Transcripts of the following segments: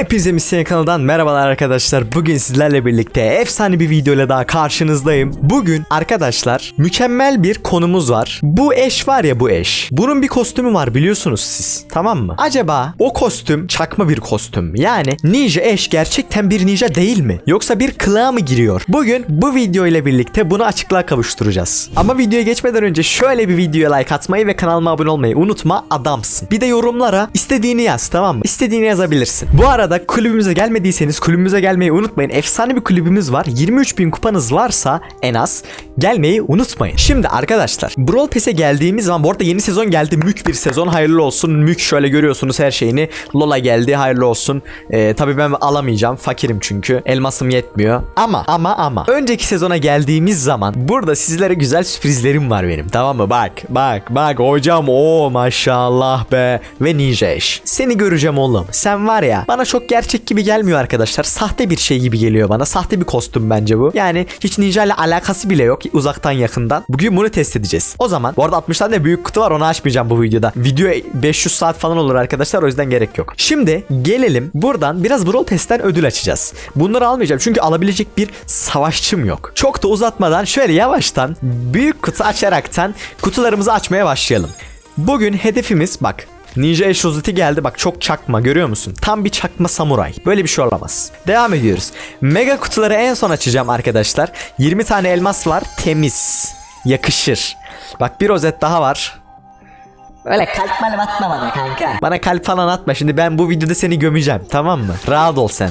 Hepinize Misyon kanalından merhabalar arkadaşlar. Bugün sizlerle birlikte efsane bir videoyla daha karşınızdayım. Bugün arkadaşlar mükemmel bir konumuz var. Bu eş var ya bu eş. Bunun bir kostümü var biliyorsunuz siz. Tamam mı? Acaba o kostüm çakma bir kostüm. Yani ninja eş gerçekten bir ninja değil mi? Yoksa bir kılığa mı giriyor? Bugün bu video ile birlikte bunu açıklığa kavuşturacağız. Ama videoya geçmeden önce şöyle bir videoya like atmayı ve kanalıma abone olmayı unutma adamsın. Bir de yorumlara istediğini yaz tamam mı? İstediğini yazabilirsin. Bu arada kulübümüze gelmediyseniz kulübümüze gelmeyi unutmayın. Efsane bir kulübümüz var. 23 bin kupanız varsa en az gelmeyi unutmayın. Şimdi arkadaşlar Brawl Pass'e geldiğimiz zaman bu arada yeni sezon geldi. Mük bir sezon hayırlı olsun. Mük şöyle görüyorsunuz her şeyini. Lola geldi hayırlı olsun. Ee, tabii ben alamayacağım. Fakirim çünkü. Elmasım yetmiyor. Ama ama ama. Önceki sezona geldiğimiz zaman burada sizlere güzel sürprizlerim var benim. Tamam mı? Bak bak bak hocam o maşallah be. Ve Ninja. Seni göreceğim oğlum. Sen var ya bana çok gerçek gibi gelmiyor arkadaşlar. Sahte bir şey gibi geliyor bana. Sahte bir kostüm bence bu. Yani hiç ninja ile alakası bile yok uzaktan yakından. Bugün bunu test edeceğiz. O zaman bu arada 60 tane büyük kutu var onu açmayacağım bu videoda. Video 500 saat falan olur arkadaşlar o yüzden gerek yok. Şimdi gelelim buradan biraz Brawl Pass'ten ödül açacağız. Bunları almayacağım çünkü alabilecek bir savaşçım yok. Çok da uzatmadan şöyle yavaştan büyük kutu açaraktan kutularımızı açmaya başlayalım. Bugün hedefimiz bak Ninja Ash rozeti geldi bak çok çakma görüyor musun? Tam bir çakma samuray. Böyle bir şey olamaz. Devam ediyoruz. Mega kutuları en son açacağım arkadaşlar. 20 tane elmas var. Temiz. Yakışır. Bak bir rozet daha var. Öyle kalp malum atma bana kanka. Bana kalp falan atma. Şimdi ben bu videoda seni gömeceğim. Tamam mı? Rahat ol sen.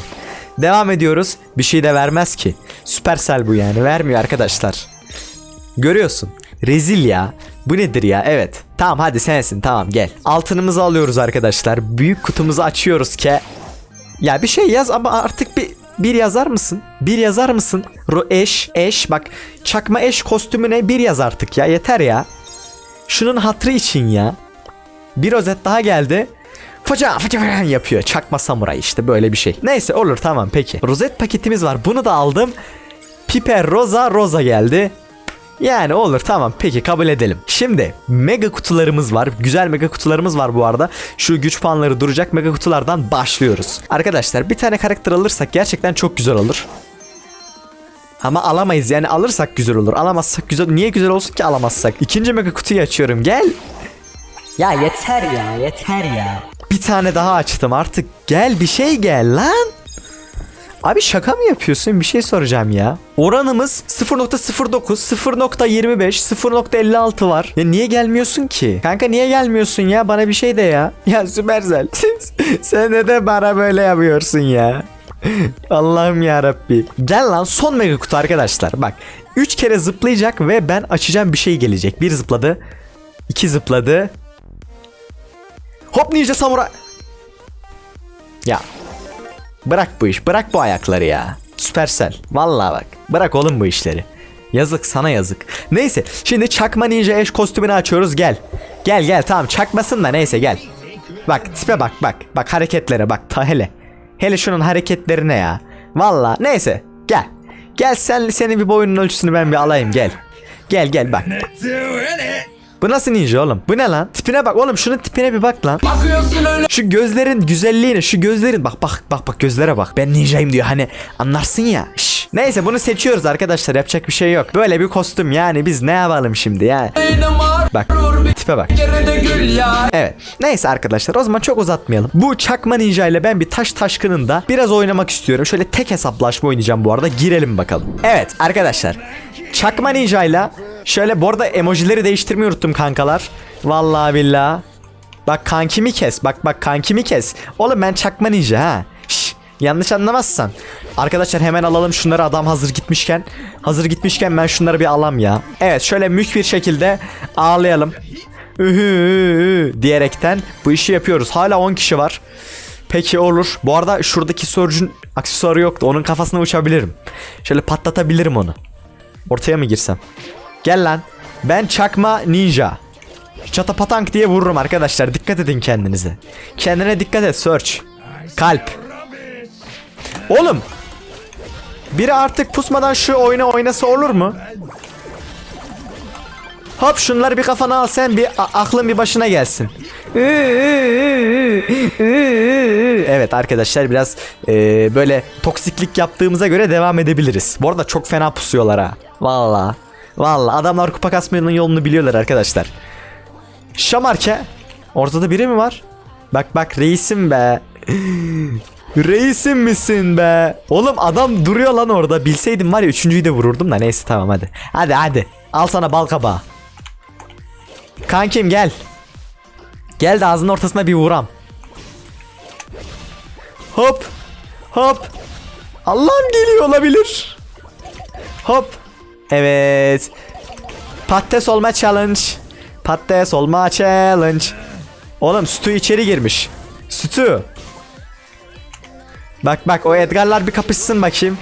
Devam ediyoruz. Bir şey de vermez ki. Süpersel bu yani. Vermiyor arkadaşlar. Görüyorsun. Rezil ya. Bu nedir ya? Evet. Tamam hadi sensin. Tamam gel. Altınımızı alıyoruz arkadaşlar. Büyük kutumuzu açıyoruz ki. Ya bir şey yaz ama artık bir bir yazar mısın? Bir yazar mısın? Ro eş, eş bak çakma eş kostümüne bir yaz artık ya yeter ya. Şunun hatrı için ya. Bir rozet daha geldi. Faca faca yapıyor. Çakma samuray işte böyle bir şey. Neyse olur tamam peki. Rozet paketimiz var. Bunu da aldım. Piper Rosa Rosa geldi. Yani olur tamam peki kabul edelim. Şimdi mega kutularımız var. Güzel mega kutularımız var bu arada. Şu güç puanları duracak mega kutulardan başlıyoruz. Arkadaşlar bir tane karakter alırsak gerçekten çok güzel olur. Ama alamayız yani alırsak güzel olur. Alamazsak güzel. Niye güzel olsun ki alamazsak? İkinci mega kutuyu açıyorum. Gel. Ya yeter ya yeter ya. Bir tane daha açtım artık. Gel bir şey gel lan. Abi şaka mı yapıyorsun? Bir şey soracağım ya. Oranımız 0.09, 0.25, 0.56 var. Ya niye gelmiyorsun ki? Kanka niye gelmiyorsun ya? Bana bir şey de ya. Ya Süpersel. Sen neden bana böyle yapıyorsun ya? Allah'ım ya Rabbi. Gel lan son mega kutu arkadaşlar. Bak 3 kere zıplayacak ve ben açacağım bir şey gelecek. Bir zıpladı. iki zıpladı. Hop ninja samuray. Ya Bırak bu iş. Bırak bu ayakları ya. Süpersel. Vallahi bak. Bırak oğlum bu işleri. Yazık sana yazık. Neyse şimdi çakma ninja eş kostümünü açıyoruz gel. Gel gel tamam çakmasın da neyse gel. Bak tipe bak bak. Bak hareketlere bak ta hele. Hele şunun hareketlerine ya. Valla neyse gel. Gel sen senin bir boyunun ölçüsünü ben bir alayım gel. Gel gel bak. Bu nasıl ninja oğlum? Bu ne lan? Tipine bak oğlum şunun tipine bir bak lan. Şu gözlerin güzelliğine şu gözlerin bak bak bak bak gözlere bak. Ben ninjayım diyor hani anlarsın ya. Şş. Neyse bunu seçiyoruz arkadaşlar yapacak bir şey yok. Böyle bir kostüm yani biz ne yapalım şimdi ya. Bak tipe bak. Evet. Neyse arkadaşlar o zaman çok uzatmayalım. Bu çakma ninja ile ben bir taş taşkınında biraz oynamak istiyorum. Şöyle tek hesaplaşma oynayacağım bu arada. Girelim bakalım. Evet arkadaşlar. Çakma ninja ile şöyle bu arada emojileri değiştirmeyi unuttum kankalar. Vallahi billahi. Bak kankimi kes. Bak bak kankimi kes. Oğlum ben çakma ninja ha. Şş, yanlış anlamazsan. Arkadaşlar hemen alalım şunları adam hazır gitmişken. Hazır gitmişken ben şunları bir alam ya. Evet şöyle mük bir şekilde ağlayalım. Ühü diyerekten bu işi yapıyoruz. Hala 10 kişi var. Peki olur. Bu arada şuradaki Surge'un aksesuarı yoktu. Onun kafasına uçabilirim. Şöyle patlatabilirim onu. Ortaya mı girsem? Gel lan. Ben çakma ninja. Çatapatank diye vururum arkadaşlar. Dikkat edin kendinize. Kendine dikkat et Search. Kalp. Oğlum. Biri artık pusmadan şu oyunu oynasa olur mu? Hop şunları bir kafana al sen bir aklın bir başına gelsin. Evet arkadaşlar biraz e, böyle toksiklik yaptığımıza göre devam edebiliriz. Bu arada çok fena pusuyorlar ha. Valla. Valla adamlar kupa kasmanın yolunu biliyorlar arkadaşlar. Şamarke. Ortada biri mi var? Bak bak reisim be. Reisim misin be? Oğlum adam duruyor lan orada. Bilseydim var ya üçüncüyü de vururdum da neyse tamam hadi. Hadi hadi. Al sana bal kabağı. Kankim gel. Gel de ağzının ortasına bir vuram. Hop. Hop. Allah'ım geliyor olabilir. Hop. Evet. Patates olma challenge. Patates olma challenge. Oğlum Stu içeri girmiş. Stu. Bak bak o Edgar'lar bir kapışsın bakayım.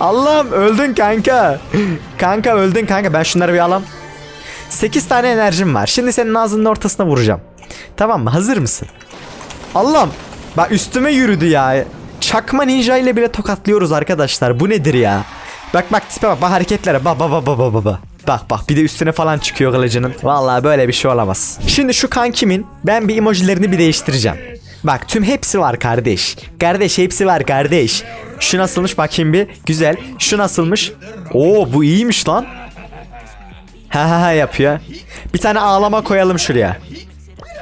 Allah'ım öldün kanka. kanka öldün kanka ben şunları bir alam. 8 tane enerjim var. Şimdi senin ağzının ortasına vuracağım. Tamam mı? Hazır mısın? Allah'ım. Bak üstüme yürüdü ya. Çakma ninja ile bile tokatlıyoruz arkadaşlar. Bu nedir ya? Bak bak tipe bak, bak hareketlere. Bak bak bak bak bak bak. Bak bak bir de üstüne falan çıkıyor kılıcının. Vallahi böyle bir şey olamaz. Şimdi şu kankimin ben bir emojilerini bir değiştireceğim. Bak tüm hepsi var kardeş. Kardeş hepsi var kardeş. Şu nasılmış bakayım bir. Güzel. Şu nasılmış? Oo bu iyiymiş lan. Ha ha ha yapıyor. Bir tane ağlama koyalım şuraya.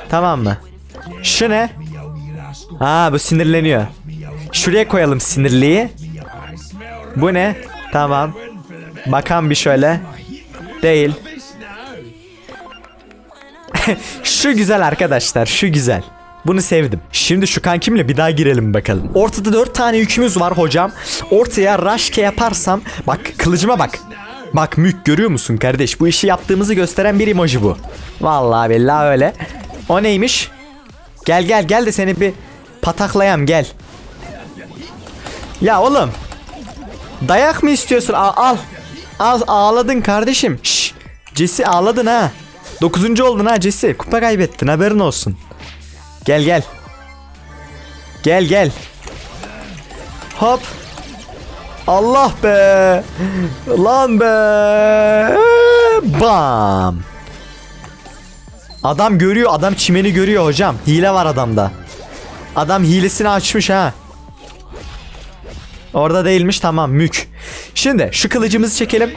Tamam mı? Şu ne? Ha bu sinirleniyor. Şuraya koyalım sinirliyi. Bu ne? Tamam. Bakan bir şöyle. Değil. şu güzel arkadaşlar şu güzel. Bunu sevdim. Şimdi şu kankimle bir daha girelim bakalım. Ortada 4 tane yükümüz var hocam. Ortaya raşke yaparsam bak kılıcıma bak. Bak mük görüyor musun kardeş? Bu işi yaptığımızı gösteren bir emoji bu. Vallahi billahi öyle. O neymiş? Gel gel gel de seni bir pataklayam gel. Ya oğlum. Dayak mı istiyorsun? Al al. Al ağladın kardeşim. Şş. Jesse ağladın ha. Dokuzuncu oldun ha Jesse. Kupa kaybettin haberin olsun. Gel gel. Gel gel. Hop. Allah be. Lan be. Bam. Adam görüyor. Adam çimeni görüyor hocam. Hile var adamda. Adam hilesini açmış ha. Orada değilmiş tamam mük. Şimdi şu kılıcımızı çekelim.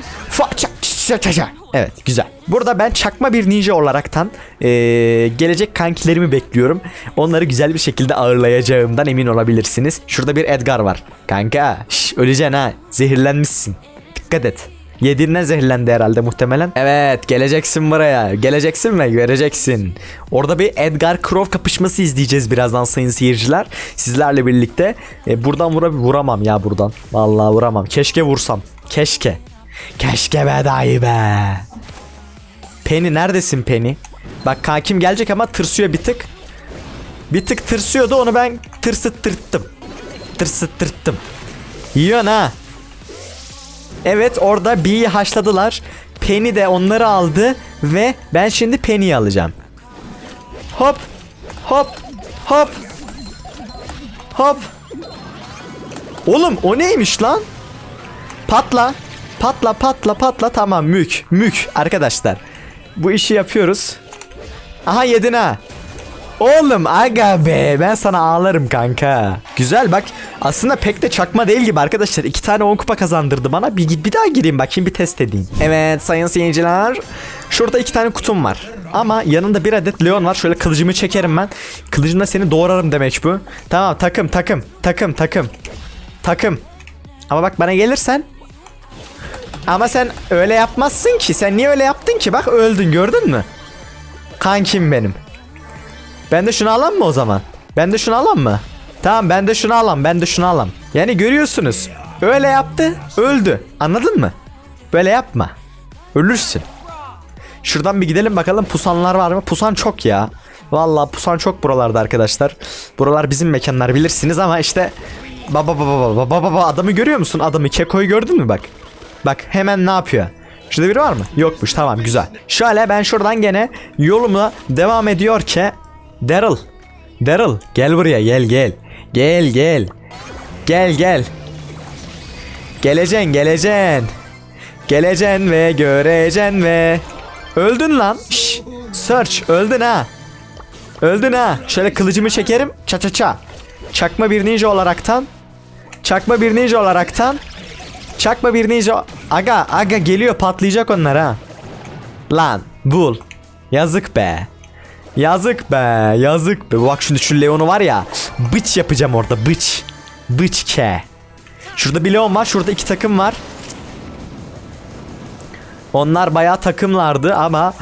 Evet güzel. Burada ben çakma bir ninja olaraktan eee, gelecek kankilerimi bekliyorum. Onları güzel bir şekilde ağırlayacağımdan emin olabilirsiniz. Şurada bir Edgar var. Kanka şş, öleceksin ha. Zehirlenmişsin. Dikkat et. Yediğinden zehirlendi herhalde muhtemelen. Evet geleceksin buraya. Geleceksin ve göreceksin. Orada bir Edgar Crow kapışması izleyeceğiz birazdan sayın seyirciler. Sizlerle birlikte. E, buradan vura vuramam ya buradan. Vallahi vuramam. Keşke vursam. Keşke. Keşke be dayı be. Penny neredesin Penny? Bak kankim gelecek ama tırsıyor bir tık. Bir tık tırsıyordu onu ben tırsıttırttım. Tırsıttırttım. Yiyorsun ha. Evet orada B'yi haşladılar. Penny de onları aldı ve ben şimdi Penny'yi alacağım. Hop hop hop hop. Oğlum o neymiş lan? Patla. Patla patla patla tamam mük mük arkadaşlar. Bu işi yapıyoruz. Aha yedin ha. Oğlum aga be ben sana ağlarım kanka. Güzel bak aslında pek de çakma değil gibi arkadaşlar. İki tane 10 kupa kazandırdı bana. Bir, bir daha gireyim bakayım bir test edeyim. Evet sayın seyirciler. Şurada iki tane kutum var. Ama yanında bir adet Leon var. Şöyle kılıcımı çekerim ben. Kılıcımla seni doğrarım demek bu. Tamam takım takım takım takım. Takım. Ama bak bana gelirsen ama sen öyle yapmazsın ki. Sen niye öyle yaptın ki? Bak öldün gördün mü? Kankim benim. Ben de şunu alam mı o zaman? Ben de şunu alam mı? Tamam ben de şunu alam. Ben de şunu alam. Yani görüyorsunuz. Öyle yaptı. Öldü. Anladın mı? Böyle yapma. Ölürsün. Şuradan bir gidelim bakalım pusanlar var mı? Pusan çok ya. Vallahi pusan çok buralarda arkadaşlar. Buralar bizim mekanlar bilirsiniz ama işte baba baba baba baba baba adamı görüyor musun? Adamı Keko'yu gördün mü bak? Bak hemen ne yapıyor? Şurada biri var mı? Yokmuş tamam güzel. Şöyle ben şuradan gene yoluma devam ediyor ki Daryl. Daryl gel buraya gel gel. Gel gel. Gel gel. Geleceksin geleceksin. Geleceksin ve göreceksin ve Öldün lan. Şş, search öldün ha. Öldün ha. Şöyle kılıcımı çekerim. Ça ça ça. Çakma bir ninja olaraktan. Çakma bir ninja olaraktan. Çakma bir ninja. Aga aga geliyor patlayacak onlar ha. Lan bul. Yazık be. Yazık be. Yazık be. Bak şimdi şu Leon'u var ya. Bıç yapacağım orada bıç. Bıç ke. Şurada bir Leon var. Şurada iki takım var. Onlar bayağı takımlardı ama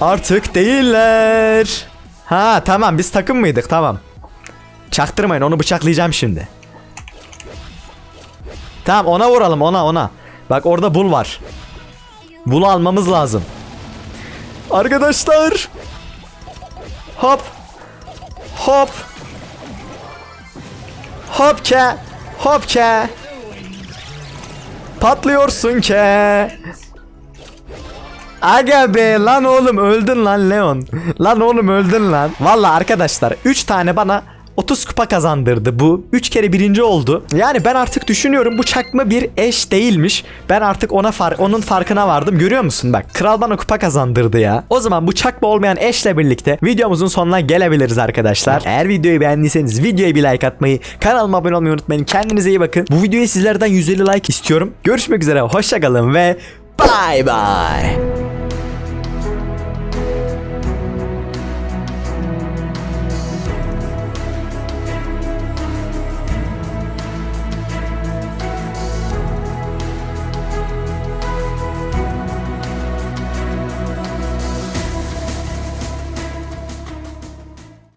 artık değiller. Ha tamam biz takım mıydık tamam. Çaktırmayın onu bıçaklayacağım şimdi. Tamam ona vuralım ona ona. Bak orada bul var. Bulu almamız lazım. Arkadaşlar. Hop. Hop. Hop ke. Hop ke. Patlıyorsun ke. Aga be lan oğlum öldün lan Leon. Lan oğlum öldün lan. Valla arkadaşlar 3 tane bana 30 kupa kazandırdı bu. 3 kere birinci oldu. Yani ben artık düşünüyorum bu çakma bir eş değilmiş. Ben artık ona far onun farkına vardım. Görüyor musun bak kral bana kupa kazandırdı ya. O zaman bu çakma olmayan eşle birlikte videomuzun sonuna gelebiliriz arkadaşlar. Eğer videoyu beğendiyseniz videoya bir like atmayı, kanalıma abone olmayı unutmayın. Kendinize iyi bakın. Bu videoya sizlerden 150 like istiyorum. Görüşmek üzere. Hoşçakalın ve bye bye.